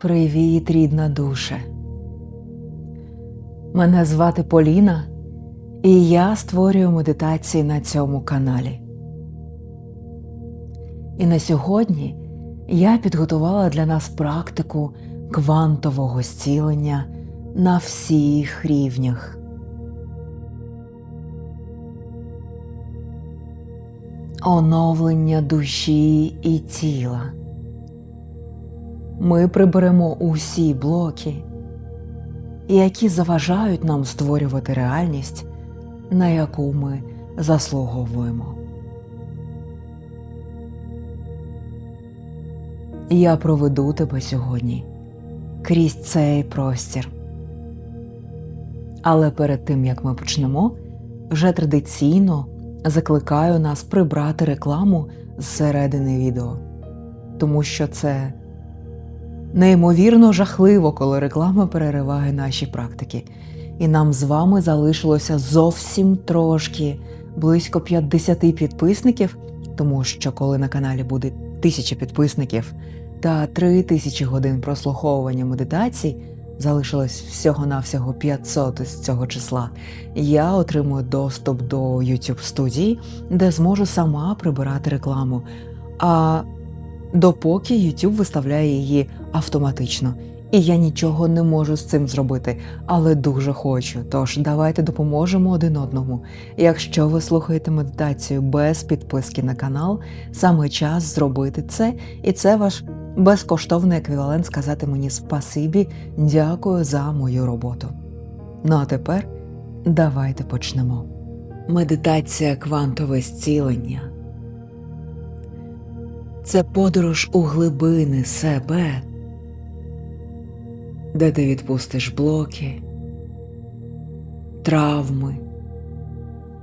Привіт, рідна душе. Мене звати Поліна, і я створюю медитації на цьому каналі. І на сьогодні я підготувала для нас практику квантового зцілення на всіх рівнях. Оновлення душі і тіла. Ми приберемо усі блоки, які заважають нам створювати реальність, на яку ми заслуговуємо. Я проведу тебе сьогодні крізь цей простір. Але перед тим як ми почнемо, вже традиційно закликаю нас прибрати рекламу зсередини відео, тому що це неймовірно жахливо, коли реклама перериває наші практики. І нам з вами залишилося зовсім трошки близько 50 підписників, тому що коли на каналі буде тисяча підписників та 3000 годин прослуховування медитацій, залишилось всього-навсього 500 із цього числа, я отримую доступ до YouTube студії, де зможу сама прибирати рекламу. А допоки YouTube виставляє її автоматично. І я нічого не можу з цим зробити, але дуже хочу. Тож давайте допоможемо один одному. Якщо ви слухаєте медитацію без підписки на канал, саме час зробити це, і це ваш безкоштовний еквівалент сказати мені спасибі, дякую за мою роботу. Ну а тепер давайте почнемо. Медитація квантове зцілення. Це подорож у глибини себе, де ти відпустиш блоки, травми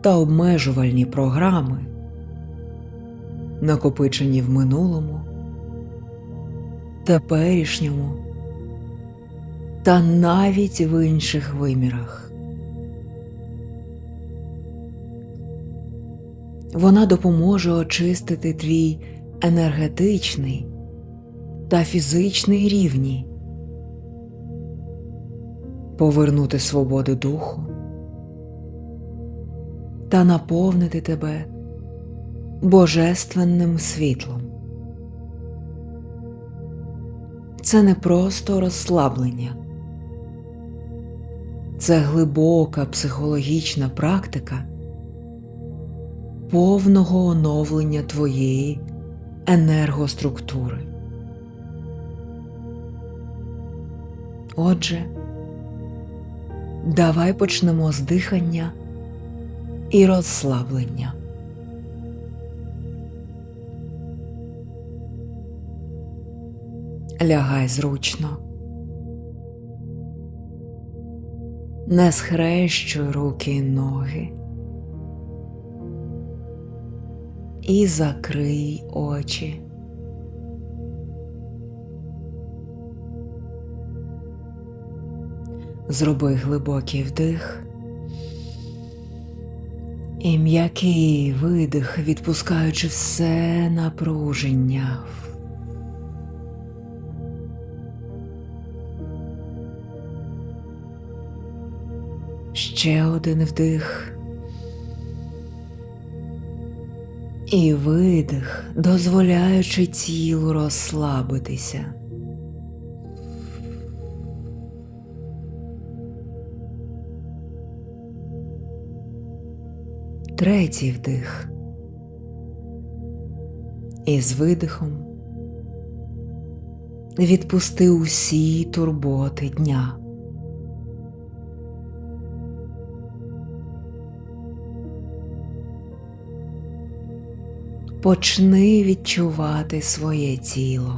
та обмежувальні програми, накопичені в минулому, теперішньому та навіть в інших вимірах. Вона допоможе очистити твій енергетичний та фізичний рівні, повернути свободу духу та наповнити тебе божественним світлом. Це не просто розслаблення, це глибока психологічна практика повного оновлення твоєї енергоструктури. Отже, давай почнемо з дихання і розслаблення. Лягай зручно. Не схрещуй руки й ноги. І закрий очі. Зроби глибокий вдих і м'який видих, відпускаючи все напруження. Ще один вдих. І видих, дозволяючи тілу розслабитися. Третій вдих. І з видихом відпусти усі турботи дня. Почни відчувати своє тіло.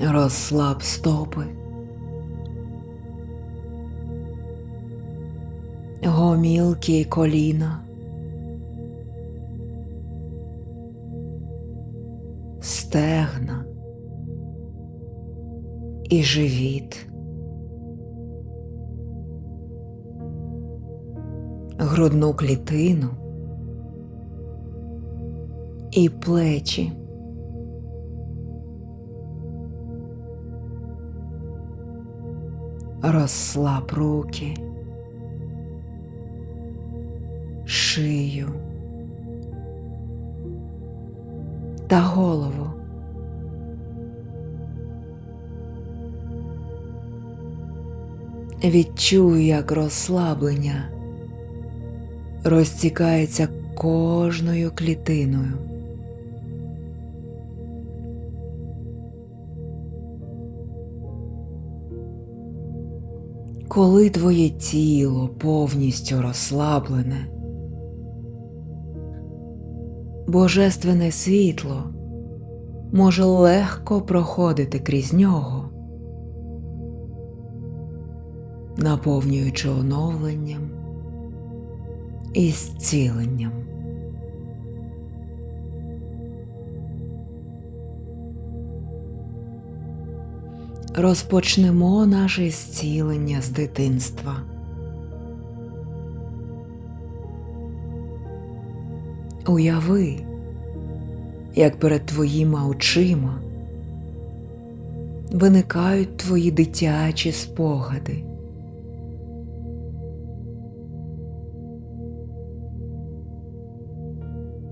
Розслаб стопи. Гомілки коліна. Стегна і живіт. Грудну клітину і плечі. Розслаб руки, шию та голову. Відчую, як розслаблення розтікається кожною клітиною. Коли твоє тіло повністю розслаблене, божественне світло може легко проходити крізь нього, наповнюючи оновленням і зціленням. Розпочнемо наше зцілення з дитинства. Уяви, як перед твоїми очима виникають твої дитячі спогади.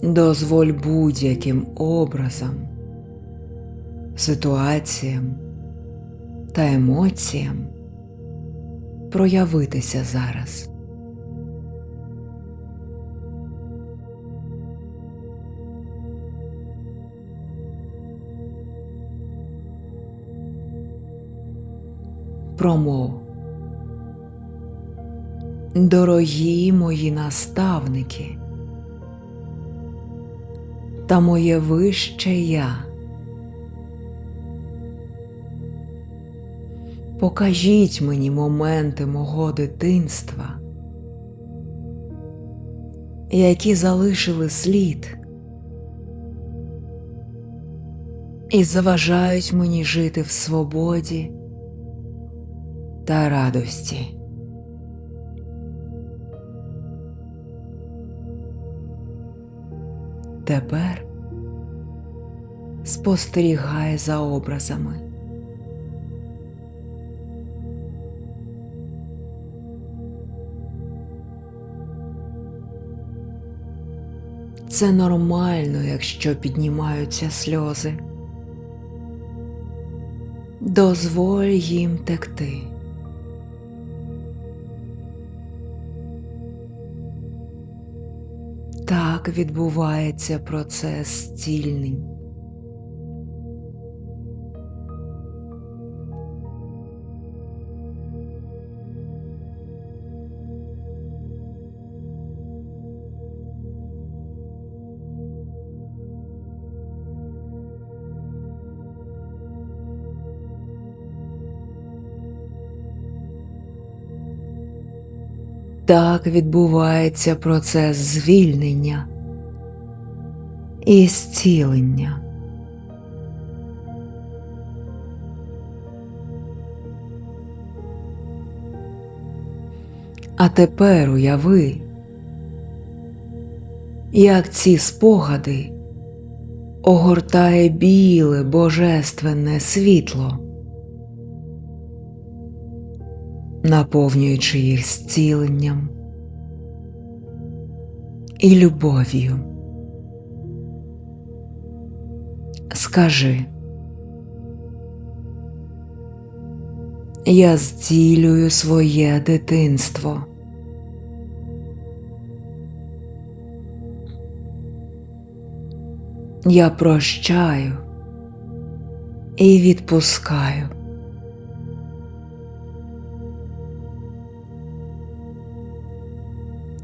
Дозволь будь-яким образом, ситуаціям та емоціям проявитися зараз. Промов. Дорогі мої наставники та моє вище я. Покажіть мені моменти мого дитинства, які залишили слід і заважають мені жити в свободі та радості. Тепер спостерігай за образами. Це нормально, якщо піднімаються сльози. Дозволь їм текти. Відбувається процес зцільнень. Так відбувається процес звільнення і зцілення. А тепер уяви, як ці спогади огортає біле божественне світло. наповнюючи їх зціленням і любов'ю. Скажи, я зцілюю своє дитинство. Я прощаю і відпускаю.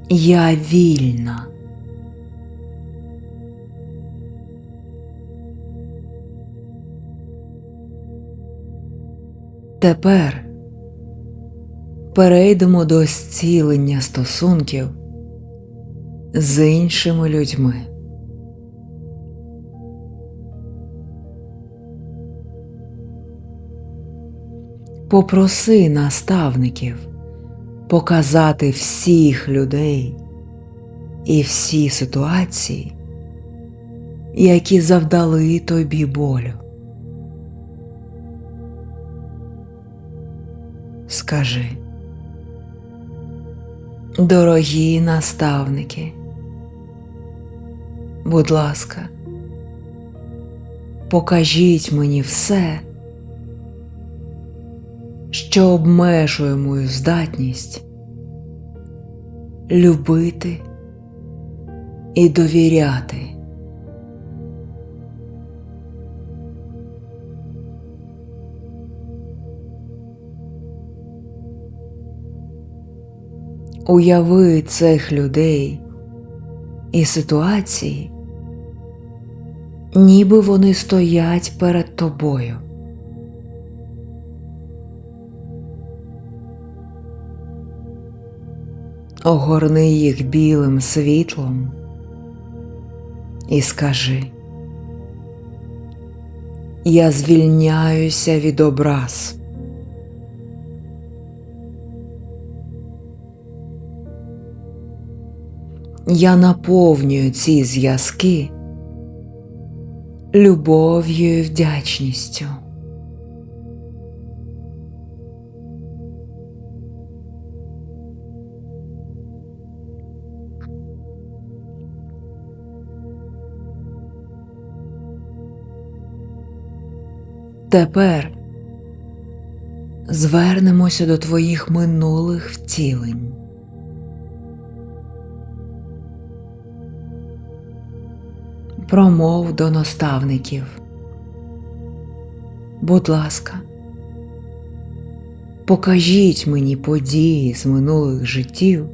Я вільна. Тепер перейдемо до зцілення стосунків з іншими людьми. Попроси наставників показати всіх людей і всі ситуації які завдали тобі болю. Скажи, дорогі наставники, будь ласка, покажіть мені все, що обмежує мою здатність любити і довіряти. Уяви цих людей і ситуації, ніби вони стоять перед тобою. Огорни їх білим світлом і скажи, я звільняюся від образ. Я наповнюю ці зв'язки любов'ю і вдячністю. Тепер звернемося до твоїх минулих втілень. Промов до наставників. Будь ласка, покажіть мені події з минулих життів,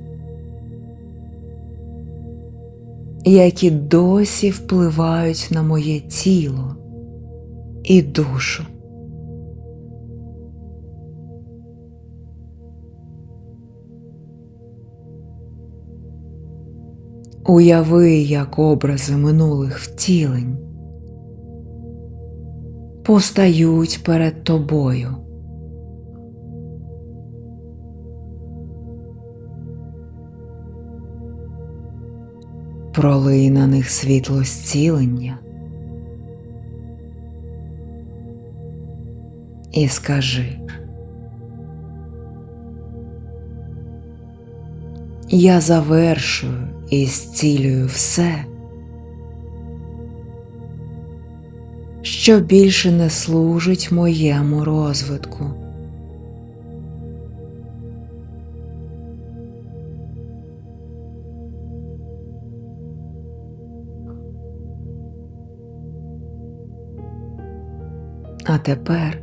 які досі впливають на моє тіло і душу. Уяви, як образи минулих втілень постають перед тобою. Пролий на них світло зцілення і скажи. Я завершую і зцілюю все, що більше не служить моєму розвитку. А тепер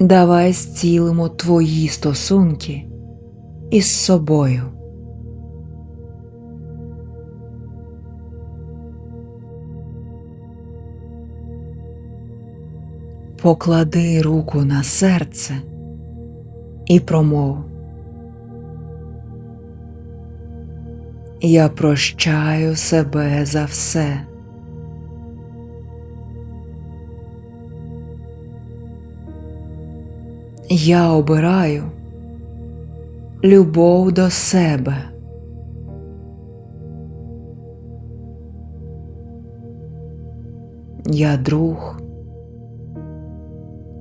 давай зцілимо твої стосунки із собою. Поклади руку на серце і промов. Я прощаю себе за все. Я обираю любов до себе. Я друг,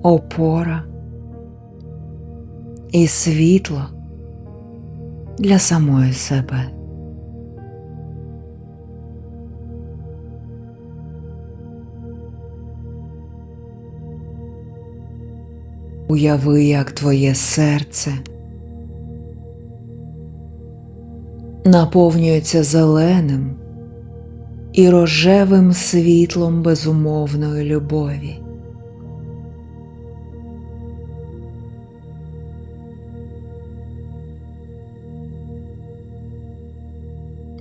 опора і світло для самої себе. Уяви, як твоє серце наповнюється зеленим і рожевим світлом безумовної любові.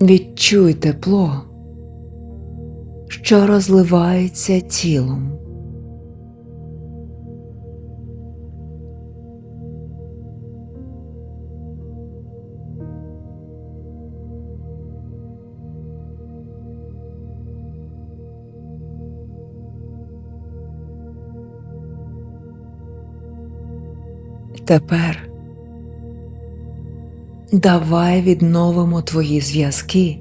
Відчуй тепло, що розливається тілом. Тепер давай відновимо твої зв'язки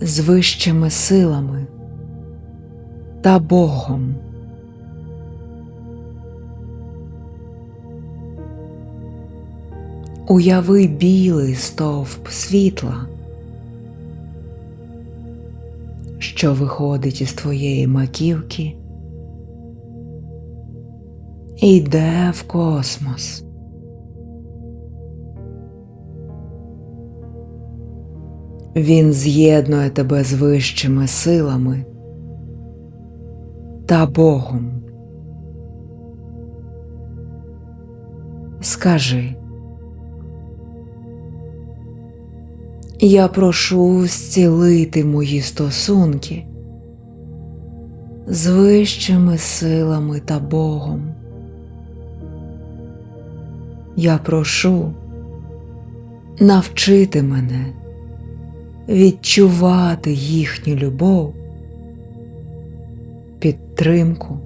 з вищими силами та Богом. Уяви білий стовп світла, що виходить із твоєї маківки і йде в космос. Він з'єднує тебе з вищими силами та Богом. Скажи, я прошу зцілити мої стосунки з вищими силами та Богом. Я прошу навчити мене відчувати їхню любов, підтримку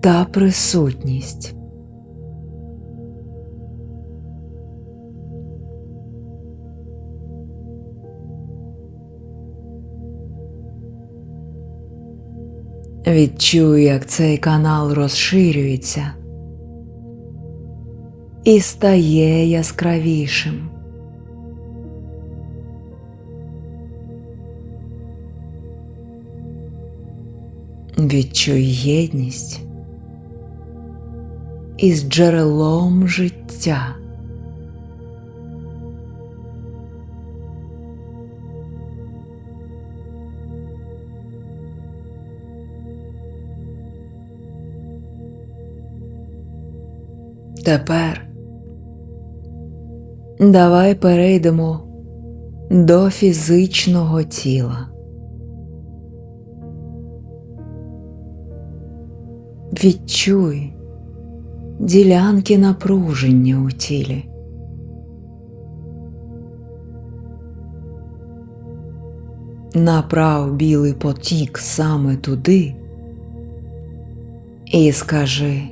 та присутність. Відчую, як цей канал розширюється і стає яскравішим. Відчуй єдність із джерелом життя. Тепер давай перейдемо до фізичного тіла. Відчуй ділянки напруження у тілі. Направ білий потік саме туди і скажи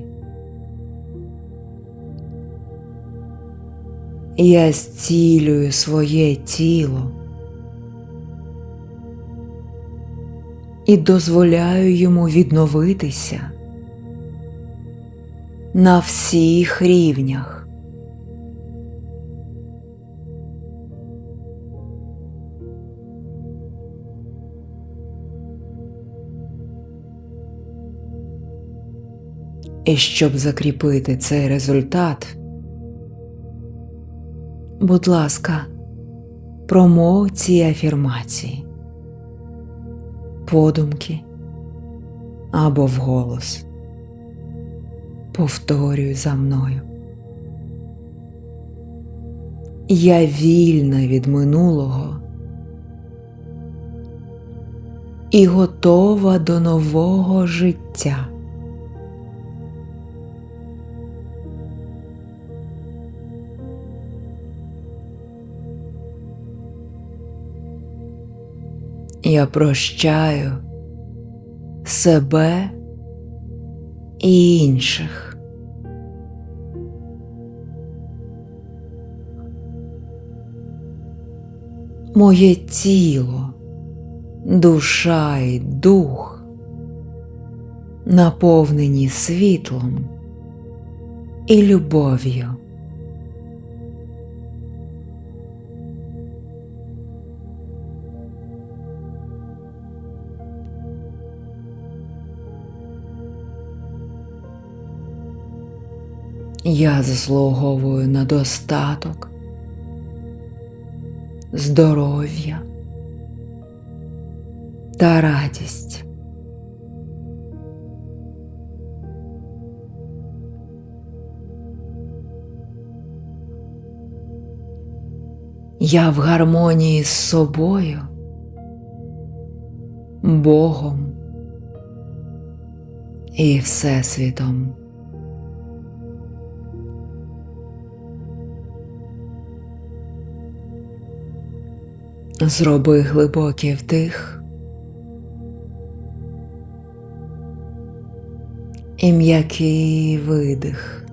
Я зцілюю своє тіло і дозволяю йому відновитися на всіх рівнях. І щоб закріпити цей результат, будь ласка, промов ці афірмації, подумки або вголос. Повторюй за мною. Я вільна від минулого і готова до нового життя. Я прощаю себе і інших. Моє тіло, душа і дух наповнені світлом і любов'ю. Я заслуговую на достаток, здоров'я та радість. Я в гармонії з собою, Богом і Всесвітом. Зроби глибокий вдих і м'який видих.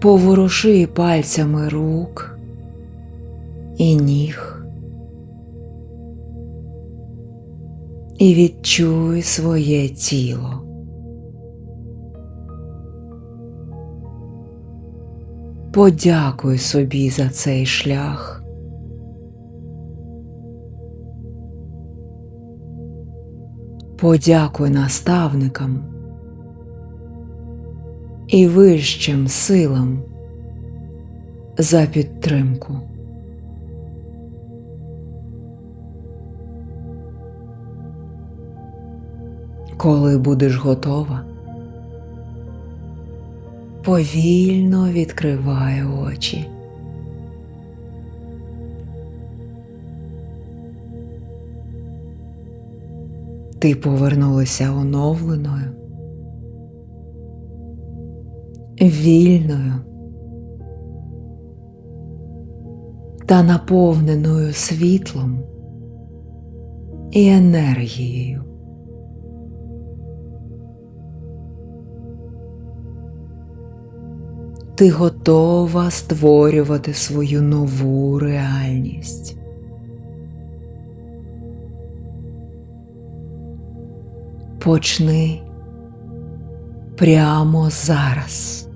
Поворуши пальцями рук і ніг. І відчуй своє тіло. Подякуй собі за цей шлях. Подякуй наставникам і вищим силам за підтримку. Коли будеш готова, повільно відкривай очі. Ти повернулася оновленою, вільною та наповненою світлом і енергією. Ти готова створювати свою нову реальність. Почни прямо зараз.